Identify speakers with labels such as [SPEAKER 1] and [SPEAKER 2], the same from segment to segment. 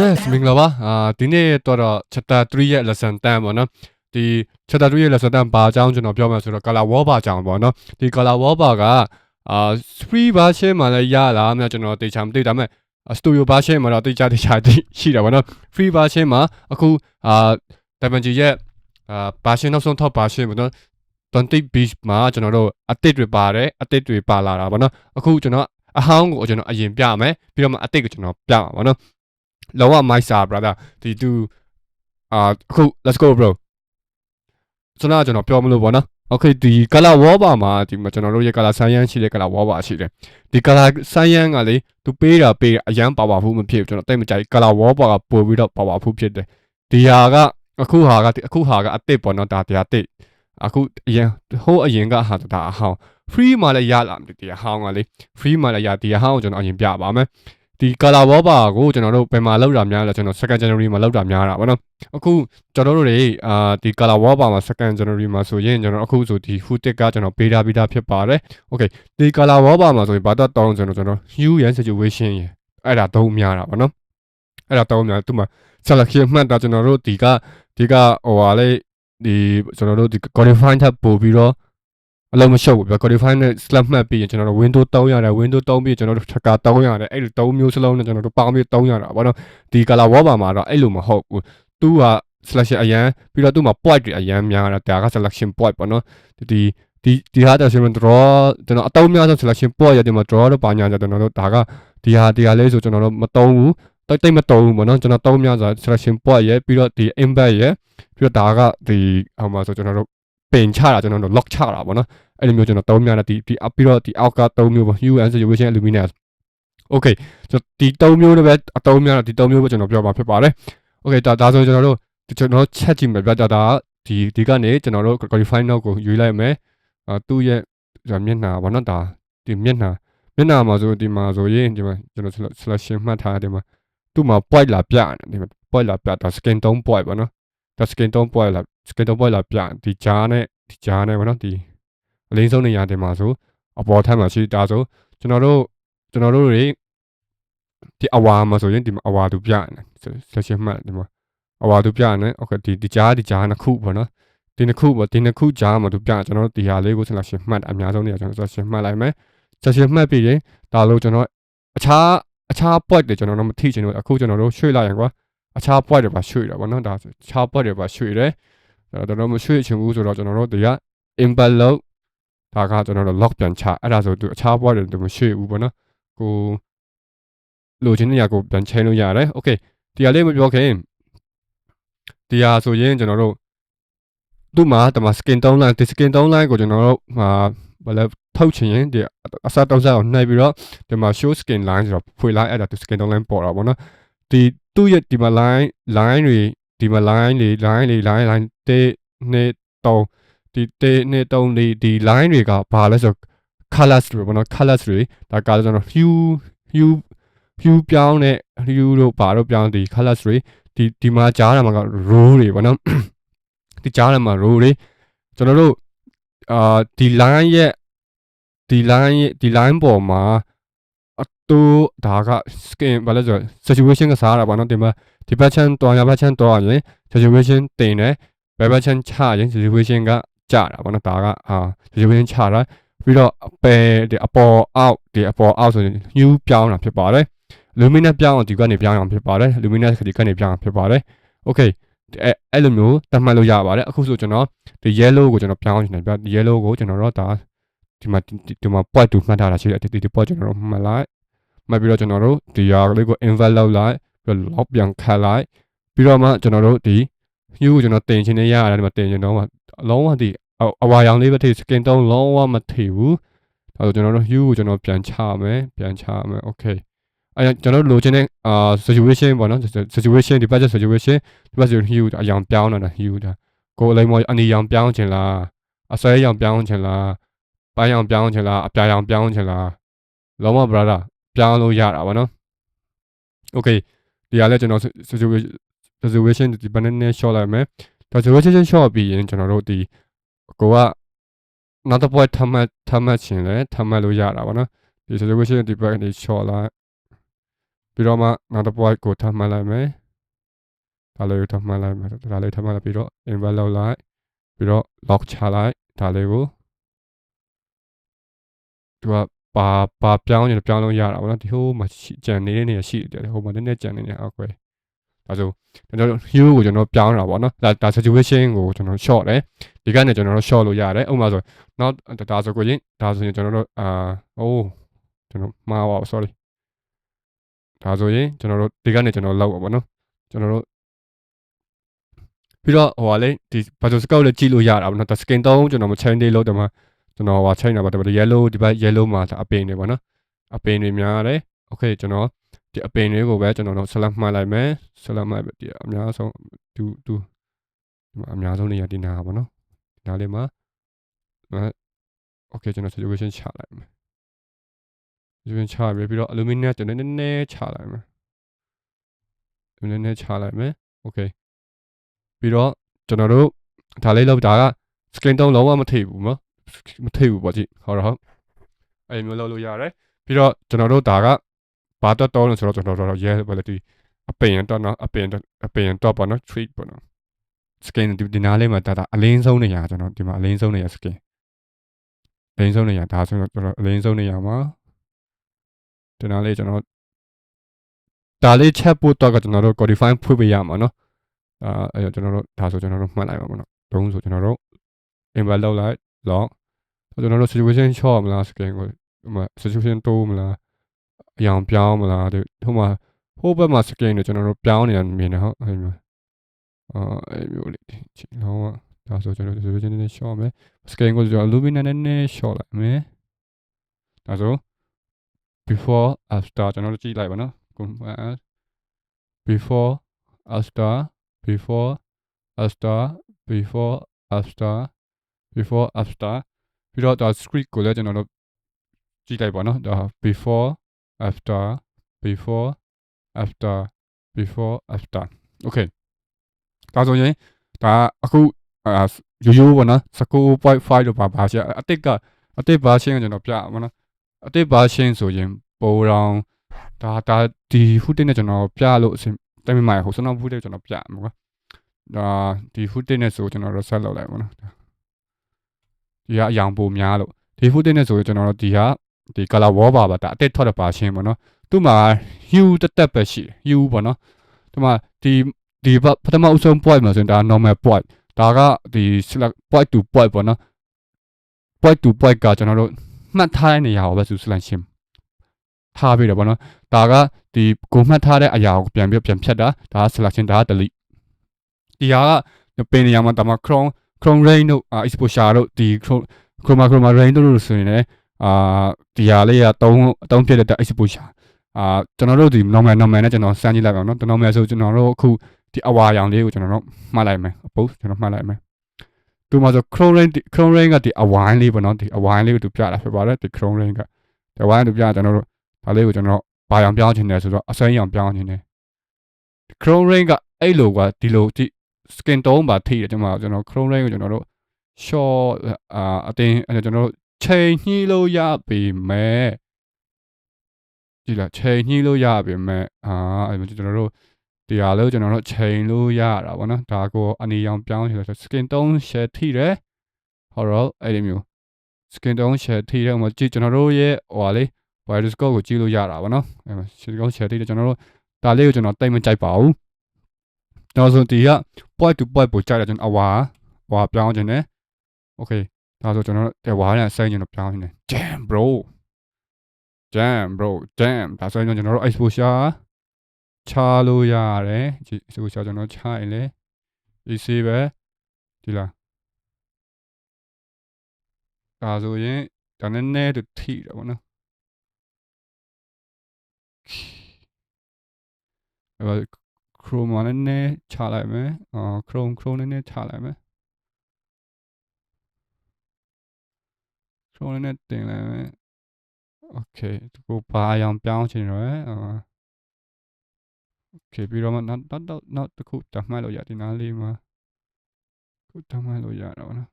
[SPEAKER 1] Yes မင်္ဂလာပါအာဒီနေ့တော့တော့ chapter 3ရဲ့ lesson 10ပေါ့နော်ဒီ chapter 3ရဲ့ lesson 10ဘာအကြောင်းကျွန်တော်ပြောမှာဆိုတော့ color wallpaper အကြောင်းပေါ့နော်ဒီ color wallpaper ကအာ free version မှာလည်းရလားမကျွန်တော်တေချာမသိဒါပေမဲ့ studio version မှာတော့တေချာတေချာရှိတာပေါ့နော် free version မှာအခုအာ Diamond ရဲ့အာ version နောက်ဆုံး top version ပေါ့နော်20 beach မှာကျွန်တော်တို့အတစ်တွေပါတယ်အတစ်တွေပါလာတာပေါ့နော်အခုကျွန်တော်အဟောင်းကိုကျွန်တော်အရင်ပြမယ်ပြီးတော့မှအတစ်ကိုကျွန်တော်ပြမှာပေါ့နော် လောက my star brother ဒီသူအာအခု let's go bro စနာကျွန်တော်ပြောမလို့ပေါ့နော် okay ဒီ color wall ပါမှာဒီမှာကျွန်တော်တို့ရဲ့ color science ရှိတဲ့ color wall ပါရှိတယ်ဒီ color science ကလေသူပေးတာပေးတာအရန်ပါပါဘူးမဖြစ်ဘူးကျွန်တော်တိတ်မကြိုက် color wall ပါကပို့ပြီးတော့ပါပါဘူးဖြစ်တယ်ဒီဟာကအခုဟာကအခုဟာကအစ်စ်ပေါ့နော်ဒါတရားတစ်အခုအရင်ဟိုးအရင်ကဟာဒါအဟောင်း free မှာလည်းရလာတယ်ဒီအဟောင်းကလေ free မှာလည်းရဒီအဟောင်းကိုကျွန်တော်အရင်ပြပါမယ် ဒီ color wall ပါကိုကျွန်တော်တို့ဘယ်မှာလောက်တာများလဲကျွန်တော် second January မှာလောက်တာများတာဗောနော်အခုကျွန်တော်တို့တွေအာဒီ color wall ပါမှာ second January မှာဆိုရင်ကျွန်တော်အခုဆိုဒီ footage ကကျွန်တော်ပေးထားပြီးသားဖြစ်ပါတယ် okay ဒီ color wall ပါမှာဆိုရင်ဘာတော့တောင်းကျွန်တော်ကျွန်တော် hue ရန် situation ရအဲ့ဒါသုံးများတာဗောနော်အဲ့ဒါသုံးများသူမှ selection မှတ်တာကျွန်တော်တို့ဒီကဒီကဟိုဟာလေဒီကျွန်တော်တို့ဒီ qualify ထပ်ပို့ပြီးတော့ အလုံးမရှုပ်ဘူးဗျ qualify နဲ့ slap မှတ်ပြီးရင်ကျွန်တော်တို့ window 3ရတယ် window 3ပြီးကျွန်တော်တို့ tracker 3ရတယ်အဲ့လို3မျိုးစလုံးနဲ့ကျွန်တော်တို့ပေါင်းပြီး3ရတာဗောနော်ဒီ color wall ပါမှာတော့အဲ့လိုမဟုတ်ဘူးသူက selection အရန်ပြီးတော့သူမှာ point တွေအရန်များတာဒါက selection point ပေါ့နော်ဒီဒီဒီဟာတော့ကျွန်တော် draw ကျွန်တော်အတုံးများဆုံး selection point ရတယ်မှာ draw တော့ပါညာကြကျွန်တော်တို့ဒါကဒီဟာဒီဟာလေးဆိုကျွန်တော်တို့မတုံးဘူးတိတ်တိတ်မတုံးဘူးပေါ့နော်ကျွန်တော်တုံးများဆို selection point ရပြီးတော့ဒီ embed ရပြီးတော့ဒါကဒီဟိုမှာဆိုကျွန်တော်တို့ ပင်ချတာကျွန်တော်တို့ lock ချတာပေါ့နော်အဲ့လိုမျိုးကျွန်တော်တုံးများတယ်ဒီဒီပြီးတော့ဒီအောက်ကတုံးမျိုးပေါ့ hue and saturation luminance okay ကျွန်တော်ဒီ၃မျိုးနဲ့ပဲအတုံးများတာဒီ၃မျိုးပဲကျွန်တော်ပြောမှာဖြစ်ပါတယ်။ Okay ဒါဒါဆိုကျွန်တော်တို့ကျွန်တော်ချက်ကြည့်မယ်ဗျာဒါဒါဒီဒီကနေကျွန်တော်တို့ qualify note ကိုယူလိုက်မယ်။အာသူ့ရဲ့မျက်နှာဘာနော်ဒါဒီမျက်နှာမျက်နှာမှာဆိုဒီမှာဆိုရင်ဒီမှာကျွန်တော် selection မှတ်ထားတယ်မှာသူ့မှာ point လာပြတယ်ဒီမှာ point လာပြဒါ skin tone point ပေါ့နော်။ဒါ skin tone point လာ skin tone point လာပြဒီကြားနဲ့ဒီကြားနဲ့ပေါ့နော်ဒီအလေးဆုံးနေရာတင်မှာဆိုအပေါ်ထပ်မှာရှိဒါဆိုကျွန်တော်တို့ကျွန်တော်တို့တွေဒီအဝါမှာဆိုရင်ဒီမှာအဝါသူပြနေဆက်ရှင်မှတ်ဒီမှာအဝါသူပြနေโอเคဒီဒီကြားဒီကြားနှစ်ခုပေါ့နော်ဒီနှစ်ခုပေါ့ဒီနှစ်ခုကြားမှာသူပြကျွန်တော်တို့ဒီဟာလေးကိုဆက်လက်ရှင်မှတ်အများဆုံးနေရာကျွန်တော်ဆက်ရှင်မှတ်လိုက်မယ်ဆက်ရှင်မှတ်ပြီးရင်ဒါလို့ကျွန်တော်အခြားအခြား point တွေကျွန်တော်တို့မထိချင်ဘူးအခုကျွန်တော်တို့ရွှေ့လိုက်ရင်ကွာအခြား point တွေပါရွှေ့တာပေါ့နော်ဒါအခြား point တွေပါရွှေ့တယ် အဲ့တော့တော့မရွှေ့ချင်ဘူးဆိုတော့ကျွန်တော်တို့ဒီက input load ဒါကကျွန်တော်တို့ lock ပြန်ချအဲ့ဒါဆိုသူအခြား point တွေသူမရွှေ့ဘူးပေါ့နော်ကိုလိုချင်တဲ့နေရာကိုပြန်ချိန်လို့ရတယ်။ Okay ဒီဟာလေးမပြောခင်ဒီဟာဆိုရင်ကျွန်တော်တို့သူ့မှာတမ skin tone line ဒီ skin tone line ကိုကျွန်တော်တို့ဟာဘာလဲထုတ်ချင်ရင်ဒီအစားတောက်စားကိုနှိုက်ပြီးတော့ဒီမှာ show skin line ဆိုတော့ဖွေလိုက်အဲ့ဒါသူ skin tone line ပေါ်တာပေါ့နော်။ဒီသူ့ရဲ့ဒီမှာ line line တွေ ဒီမှာ line တွေ line တွေ line line တေးနေတုံးဒီတေးနေတုံးဒီဒီ line တွေကဘာလဲဆို colors တွေပေါ့နော် colors တွေဒါကကျွန်တော် hue hue hue ပြောင်းတဲ့ hue တို့ဘာတို့ပြောင်းဒီ colors တွေဒီဒီမှာကြားတာမှာက row တွေပေါ့နော်ဒီကြားတာမှာ row တွေကျွန်တော်တို့အာဒီ line ရဲ့ဒီ line ရဲ့ဒီ line ပေါ်မှာ အတူဒါက skin ဘာလဲဆို saturation ကစားတာပေါ့နော်ဒီမှာဒီဘက်ချမ်းတွားရဘက်ချမ်းတွားရင် saturation တင်တယ်ဘယ်ဘက်ချမ်းချရင် saturation ကကျတာပေါ့နော်ဒါကအာ saturation ချတာပြီးတော့အပယ်ဒီအပေါ်အောက်ဒီအပေါ်အောက်ဆိုရင် hue ပြောင်းတာဖြစ်ပါတယ် luminous ပြောင်းအောင်ဒီကနေပြောင်းအောင်ဖြစ်ပါတယ် luminous ဒီကနေပြောင်းအောင်ဖြစ်ပါတယ် okay အဲအဲ့လိုမျိုးတတ်မှတ်လို့ရပါတယ်အခုဆိုကျွန်တော်ဒီ yellow ကိုကျွန်တော်ပြောင်းနေတယ်ဗျ yellow ကိုကျွန်တော်တော့ဒါဒီမှာဒီမှာ point တူမှတ်ထားတာရှိတယ်ဒီဒီ point ကျွန်တော်တို့မှတ်လိုက် မှတ်ပြီးတော့ကျွန်တော်တို့ဒီရာလေးကို invert လုပ်လိုက်ပြီးတော့ lock ပြန်ခတ်လိုက်ပြီးတော့မှကျွန်တော်တို့ဒီ hue ကိုကျွန်တော်တင်ချင်နေရရတယ်ဒီမှာတင်ချင်တော့မှအလုံးဝဒီအဝါရောင်လေးပဲထိ skin tone လုံးဝမထိဘူးဒါဆိုကျွန်တော်တို့ hue ကိုကျွန်တော်ပြန်ချမယ်ပြန်ချမယ် okay အဲကျွန်တော်တို့လိုချင်တဲ့အာ situation ပေါ့နော် situation ဒီ budget situation ဒီ budget hue အရောင်ပြောင်းလာတာ hue ဒါကိုအလိမ္မောအနီရောင်ပြောင်းချင်လားအစွဲရောင်ပြောင်းချင်လားပိုင်းရောင်ပြောင်းချင်လားအပြာရောင်ပြောင်းချင်လားလုံးဝ brother ပြောင်းလို့ရတာပေါ့နော် okay ဒီဟာလဲကျွန်တော် situation situation ဒီ banana short လိုက်မယ်ဒါ saturation shot ပြီးရင်ကျွန်တော်တို့ဒီကိုကနောက်တစ်ပွဲထပ်မှတ်ထပ်မှတ်ချင်လဲထပ်မှတ်လို့ရတာပေါ့နော်ဒီ saturation ဒီဘက်ကနေ shot လိုက်ပြီးတော့မှနောက်တစ်ပွဲကိုထပ်မှတ်လိုက်မယ်ဒါလေးကိုထပ်မှတ်လိုက်မယ်ဒါလေးထပ်မှတ်လိုက်ပြီးတော့ invert လုပ်လိုက်ပြီးတော့ lock ချလိုက်ဒါလေးကိုသူက ပါပါပြောင်းရင်ပြောင်းလို့ရတာပေါ့နော်ဒီဟိုမှာကြံနေတဲ့နေရာရှိတယ်ဟိုမှာနည်းနည်းကြံနေနေအောက်ကွယ်ဒါဆိုကျွန်တော်တို့ hero ကိုကျွန်တော်ပြောင်းတာပေါ့နော်ဒါဒါ situation ကိုကျွန်တော် short တယ်ဒီကနေကျွန်တော်တို့ short လို့ရတယ်ဥပမာဆိုနောက်ဒါဆိုကိုရင်ဒါဆိုရင်ကျွန်တော်တို့အာအိုးကျွန်တော်မှားပါ sorry ဒါဆိုရင်ကျွန်တော်တို့ဒီကနေကျွန်တော်လောက်ပါပေါ့နော်ကျွန်တော်တို့ပြီးတော့ဟိုဟာလေဒီ battle scout လည်းကြည့်လို့ရတာပေါ့နော်ဒါ skin 3ကျွန်တော်မ chain သေးလို့ဒီမှာ ကျွန်တော်ဟာချိန်တာပါဒါပေမဲ့ yellow ဒီဘက် yellow မှာအပင်တွေပေါ့နော်အပင်တွေများတယ် okay ကျွန်တော်ဒီအပင်တွေကိုပဲကျွန်တော်တို့ select မှတ်လိုက်မယ် select မှတ်ဒီအများဆုံးသူသူဒီမှာအများဆုံးနေရာဒီနာပါနော်ဒီနာလေးမှာ okay ကျွန်တော် situation ချလိုက်မယ် situation ချပြီးပြီးတော့ aluminum ကျွန်တော်နည်းနည်းချလိုက်မယ်နည်းနည်းချလိုက်မယ် okay ပြီးတော့ကျွန်တော်တို့ဒါလေးလောက်တာက screen တုံးလုံးဝမထိဘူးနော် မထိဘူးပေါ့ကြည့်ဟုတ်တော့ဟုတ်အဲ့မျိုးလုပ်လို့ရတယ်ပြီးတော့ကျွန်တော်တို့ဒါကဘာတော့တောင်းလို့ဆိုတော့ကျွန်တော်တို့ရဲဘယ်လိုဒီအပင်တော့နော်အပင်အပင်တော့ပေါ့နော် treat ပေါ့နော် skin ဒီဒီနားလေးမှာဒါဒါအလင်းဆုံးနေရကျွန်တော်ဒီမှာအလင်းဆုံးနေရ skin အလင်းဆုံးနေရဒါဆိုတော့ကျွန်တော်အလင်းဆုံးနေရမှာဒီနားလေးကျွန်တော်ဒါလေးချက်ဖို့တော့ကျွန်တော်တို့ codify ဖွင့်ပေးရမှာနော်အာအဲ့ကျွန်တော်တို့ဒါဆိုကျွန်တော်တို့မှတ်လိုက်ပါမနော်တုံးဆိုကျွန်တော်တို့ invert လောက်လိုက် log ကျွန်တော်တို့ situation short မလား skin ကိုဟိုမှာ situation တိုးမလားအယောင်ပြောင်းမလားဒီဟိုမှာဟိုဘက်မှာ skin တွေကျွန်တော်တို့ပြောင်းနေတာမြင်တယ်ဟုတ်အဲ့မျိုးအာအဲ့မျိုးလေးချင်းလောကဒါဆိုကျွန်တော် situation နည်းနည်း short မယ် skin ကိုကျွန်တော် luminance နည်းနည်း short လိုက်မယ်ဒါဆို before after ကျွန်တော်တို့ကြည့်လိုက်ပါနော် before after before after before after before after ပြီးတော့ဒါ script ကိုလည်းကျွန်တော်တို့ကြည့်လိုက်ပါနော်ဒါ before after before after before after okay ဒါဆိုရင်ဒါအခုအာရိုးရိုးပေါ့နော်19.5လို့ပါပါချင်အတစ်ကအတစ် version ကိုကျွန်တော်ပြပါမယ်နော်အတစ် version ဆိုရင်ပိုတော့ဒါဒါဒီ footage နဲ့ကျွန်တော်ပြလို့အဆင်တိုင်မမိုင်ဟိုစနောက် footage ကျွန်တော်ပြမှာကွာဒါဒီ footage နဲ့ဆိုကျွန်တော်တို့ဆက်လုပ်လိုက်ပါနော် ဒီကအယောင်ပိုများလို့ဒီ footage နဲ့ဆိုရင်ကျွန်တော်တို့ဒီကဒီ color wall ပါပါဒါအတက်ထွက်တဲ့ပါရှင်းပေါ့နော်သူ့မှာ hue တက်တက်ပဲရှိတယ် hue ပေါ့နော်ဒီမှာဒီဒီပထမအဆုံး point မှာဆိုရင်ဒါ normal point ဒါကဒီ select point to point ပေါ့နော် point to point ကကျွန်တော်တို့မှတ်ထားတဲ့နေရာကိုပဲသူ selection ထားပြီးတယ်ပေါ့နော်ဒါကဒီကိုမှတ်ထားတဲ့အရာကိုပြန်ပြီးပြန်ဖြတ်တာဒါက selection ဒါက delete ဒီဟာကပင်နေရာမှာဒါမှ chrome chrome rain တို့ exposure တို့ဒီ chrome chroma chroma rain တို့ဆိုရင်လည်းအာဒီဟာလေးကအတုံးအတုံးဖြစ်တဲ့ exposure အာကျွန်တော်တို့ဒီ normal normal နဲ့ကျွန်တော်စမ်းကြည့်လိုက်ပါတော့ normal ဆိုကျွန်တော်တို့အခုဒီအဝါရောင်လေးကိုကျွန်တော်တို့မှတ်လိုက်မယ်အပုတ်ကျွန်တော်မှတ်လိုက်မယ်သူမှာဆို chrome rain chrome rain ကဒီအဝိုင်းလေးပေါ့နော်ဒီအဝိုင်းလေးကိုသူပြတာဖြစ်ပါတယ်ဒီ chrome rain ကဒီအဝိုင်းသူပြကျွန်တော်တို့ဒါလေးကိုကျွန်တော်ဘာရောင်ပြောင်းချင်တယ်ဆိုတော့အစိမ်းရောင်ပြောင်းချင်တယ် chrome rain ကအဲ့လိုကဒီလိုဒီ skin tone ပါထိတယ်ကျွန်တော်ကျွန်တော် chrome rain ကိုကျွန်တော်တို့ short အာအတင်းကျွန်တော်တို့ချိန်ညှိလို့ရပြီမဲ့ဒီလားချိန်ညှိလို့ရပြီမဲ့အာအဲ့ကျွန်တော်တို့တရားလို့ကျွန်တော်တို့ချိန်လို့ရတာပေါ့နော်ဒါကိုအနေရောင်ပြောင်းချင်လို့ skin tone share ထိတယ်ဟုတ်တော့အဲ့ဒီမျိုး skin tone share ထိတယ်ဟိုမှာကြည့်ကျွန်တော်တို့ရဲ့ဟိုဟာလေး virus code ကိုကြည့်လို့ရတာပေါ့နော်အဲ့မှာ skin tone share ထိတယ်ကျွန်တော်တို့ဒါလေးကိုကျွန်တော်တိတ်မကြိုက်ပါဘူး တော့ဆိုဒီက point to point ပို့ကြိုက်တယ်ကျွန်တော်အဝါဟွာပြောင်းခြင်းနဲ့ okay ဒါဆိုကျွန်တော်တို့ဝါနဲ့ဆိုင်ကျွန်တော်ပြောင်းနေတယ် jam bro jam bro jam ဒါဆိုရင်ကျွန်တော်တို့ exposure ချလို့ရတယ်ဒီ exposure ကျွန်တော်ချရင်လေ easy ပဲဒီလားဒါဆိုရင်ဒါနည်းနည်းတူထိတယ်ပေါ့နော်အဲ့ chrome နည်းနည်းချလိုက်မယ်အာ chrome chrome နည်းနည်းချလိုက်မယ် chrome နည်းနည်းတင်လိုက်မယ် okay ဒီကိုဘာအောင်ပြောင်းချင်ရောအာ okay ပြီးတော့မှနောက်နောက်နောက်တစ်ခုတမှတ်လို့ရဒီနားလေးမှာကိုတမ်းမှတ်လို့ရတာပေါ့နော်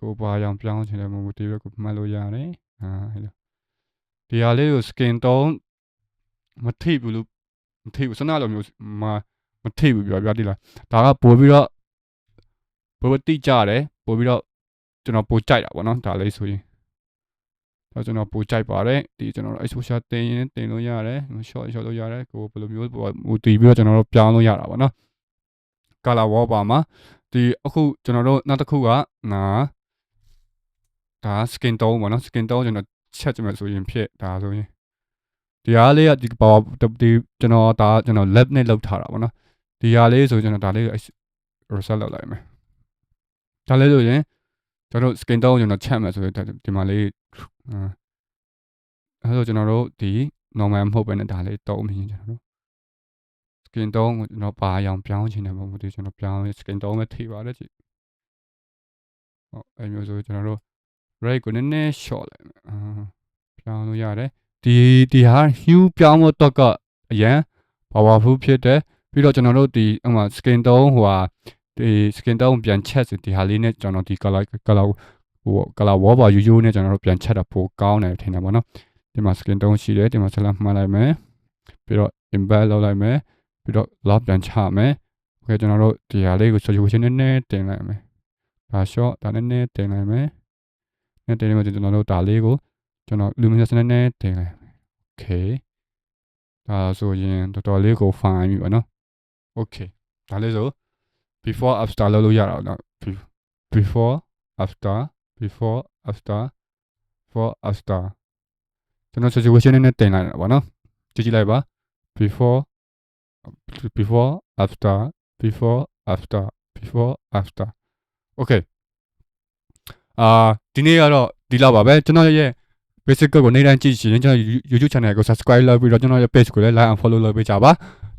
[SPEAKER 1] ကိုဘာအောင်ပြောင်းချင်တယ်မဟုတ်ဒီလိုကိုမှတ်လို့ရတယ်အာဟဲ့လို့ဒီဟာလေးကို skin tone မထိဘူးလို့မ ထိဘူးစနလိုမျိုးမမထိဘူးပြောပြတိလားဒါကပို့ပြီးတော့ပို့ပြီးတိကြတယ်ပို့ပြီးတော့ကျွန်တော်ပို့ကြိုက်တာပေါ့နော်ဒါလေးဆိုရင်ဒါကျွန်တော်ပို့ကြိုက်ပါတယ်ဒီကျွန်တော် exposure တင်ရင်တင်လို့ရတယ် short short လို့ရတယ်ကိုဘယ်လိုမျိုးဟိုတည်ပြီးတော့ကျွန်တော်တို့ပြောင်းလို့ရတာပေါ့နော် color wallpaper မှာဒီအခုကျွန်တော်တို့နောက်တစ်ခုကနာဒါ skin tone ပေါ့နော် skin tone ကျွန်တော်ချက်ကြည့်မယ်ဆိုရင်ဖြစ်ဒါဆိုရင် ဒီဟာလေးကဒီပေါ်ဒီကျွန်တော်ဒါကျွန်တော် lab နဲ့လောက်ထားတာပေါ့နော်ဒီဟာလေးဆိုကျွန်တော်ဒါလေး reset လုပ်လိုက်မယ်ဒါလေးဆိုရင်ကျွန်တော် skin tone ကျွန်တော်ချက်မယ်ဆိုရင်ဒီမှာလေးအဲဆိုကျွန်တော်တို့ဒီ normal မဟုတ်ဘဲနဲ့ဒါလေးတုံးမြင်ကျွန်တော်တို့ skin tone ကိုကျွန်တော်ပါအောင်ပြောင်းချင်တယ်မဟုတ်ဘူးကျွန်တော်ပြောင်းရင် skin tone ပဲထိပါတယ်ကြည့်ဟုတ်အဲမျိုးဆိုကျွန်တော်တို့ rate ကိုနည်းနည်း short လိုက်မယ်အာပြောင်းလို့ရတယ် ဒီဒီဟာ hue ပြောင်းဖို့တော့ကအရန် powerful ဖြစ်တယ်ပြီးတော့ကျွန်တော်တို့ဒီဥမာ skin tone ဟိုဟာဒီ skin tone ပြန်ချက်စီဒီဟာလေးနဲ့ကျွန်တော်ဒီ color color ဟို color wall ပါရိုးရိုးနဲ့ကျွန်တော်တို့ပြန်ချက်တာပိုကောင်းတယ်ထင်တယ်ပေါ့နော်ဒီမှာ skin tone ရှိတယ်ဒီမှာ select မှတ်လိုက်မယ်ပြီးတော့ embed လုပ်လိုက်မယ်ပြီးတော့ lock ပြန်ချမယ်โอเคကျွန်တော်တို့ဒီဟာလေးကို saturation နည်းနည်းတင်လိုက်မယ်ဒါ short ဒါနည်းနည်းတင်လိုက်မယ်နည်းတင်လိုက်မယ်ကျွန်တော်တို့ဒါလေးကို ကျွန်တော် luminous နဲ့နဲ့တင်လိုက် okay ဒါဆိုရင်တော်တော်လေးကို fine ပြီပေါ့နော် okay ဒါလေးဆို before after လုပ်လို့ရတာနော် before after before after for after ကျွန်တော် situation နဲ့တင်လိုက်တာပေါ့နော်ကြည့်ကြည့်လိုက်ပါ before before after before after before after okay အာဒီနေ့ကတော့ဒီလောက်ပါပဲကျွန်တော်ရဲ့ basic ကိုနေ့တိုင်းကြည့်ရှင်ကျွန်တော် YouTube channel ကို subscribe လုပ်ပြီးတော့ကျွန်တော်ရဲ့ page ကိုလည်း like and follow လုပ်ပေးကြပါ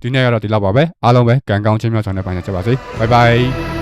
[SPEAKER 1] ဒီနေ့ကတော့ဒီလောက်ပါပဲအားလုံးပဲကံကောင်းချင်းများဆောင်တဲ့ပိုင်းနဲ့ကြပါစေ bye bye